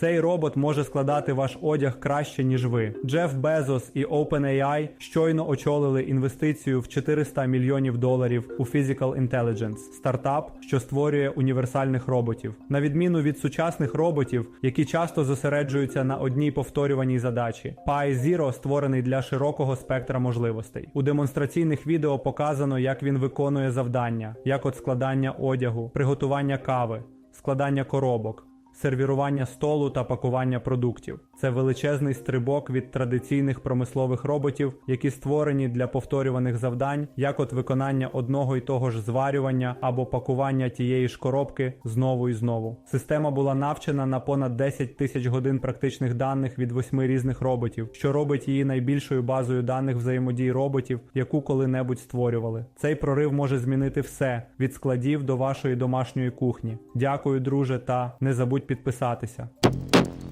Цей робот може складати ваш одяг краще, ніж ви. Джеф Безос і OpenAI щойно очолили інвестицію в 400 мільйонів доларів у Physical Intelligence – стартап, що створює універсальних роботів. На відміну від сучасних роботів, які часто зосереджуються на одній повторюваній задачі. Pi Zero створений для широкого спектра можливостей. У демонстраційних відео показано, як він виконує завдання, як от складання одягу, приготування кави, складання коробок сервірування столу та пакування продуктів. Це величезний стрибок від традиційних промислових роботів, які створені для повторюваних завдань, як от виконання одного й того ж зварювання або пакування тієї ж коробки знову і знову. Система була навчена на понад 10 тисяч годин практичних даних від восьми різних роботів, що робить її найбільшою базою даних взаємодій роботів, яку коли-небудь створювали. Цей прорив може змінити все від складів до вашої домашньої кухні. Дякую, друже, та не забудь підписатися.